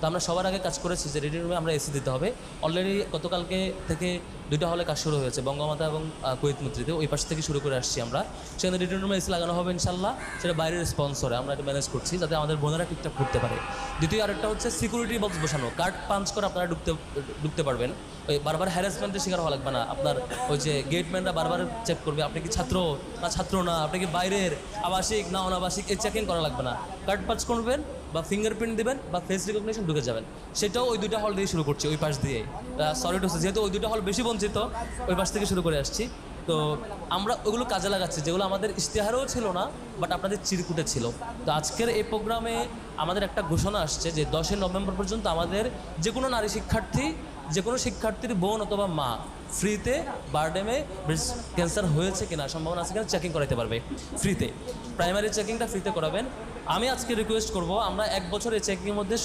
তো আমরা সবার আগে কাজ করেছি যে রেডি রুমে আমরা এসি দিতে হবে। অলরেডি গতকালকে থেকে দুইটা হলে কাজ শুরু হয়েছে, বঙ্গমাতা এবং কুয়েত মন্ত্রীতে ওই পাশ থেকে শুরু করে আসছি আমরা। সেখানে রেডি রুমে এসি লাগানো হবে ইনশাল্লাহ সেটা বাইরের স্পন্সরে আমরা এটা ম্যানেজ করছি যাতে আমাদের বোনেরা ঠিকঠাক করতে পারে। দ্বিতীয় আরেকটা হচ্ছে সিকিউরিটি বক্স বসানো। কার্ড পাঞ্চ করে আপনারা ঢুকতে ঢুকতে পারবেন। ওই বারবার হ্যারাসমেন্টের শিকার হওয়া লাগবে না। আপনার ওই যে গেটম্যানরা বারবার চেক করবে, আপনি কি ছাত্র না ছাত্র না? আপনি কি বাইরের? আবাসিক না অনাবাসিক? এই চেকিং করা লাগবে না। কার্ড পাঞ্চ করবেন বা ফিঙ্গারপ্রিন্ট দেবেন বা ফেস রিকগনিশন ঢুকে যাবেন। সেটাও ওই দুইটা হল দিয়ে শুরু করছি, ওই পাশ দিয়ে সলিড হচ্ছে যেহেতু ওই দুইটা হল বেশি বঞ্চিত, ওই পাশ থেকে শুরু করে আসছি। তো আমরা ওগুলো কাজে লাগাচ্ছি, যেগুলো আমাদের ইশতেহারেও ছিল না বাট আপনাদের চিরকুটে ছিল। তো আজকের এই প্রোগ্রামে আমাদের একটা ঘোষণা আসছে যে দশই নভেম্বর পর্যন্ত আমাদের যে কোনো নারী শিক্ষার্থী যে কোনো শিক্ষার্থীর বোন অথবা মা ফ্রিতে বারডেমে ব্রেস্ট ক্যান্সার হয়েছে কিনা, সম্ভাবনা আছে কিনা চেকিং করাতে পারবে ফ্রিতে। প্রাইমারি চেকিংটা ফ্রিতে করাবেন। আমি আজকে রিকোয়েস্ট করব, আমরা এক বছর এই চেকিংয়ের মধ্যে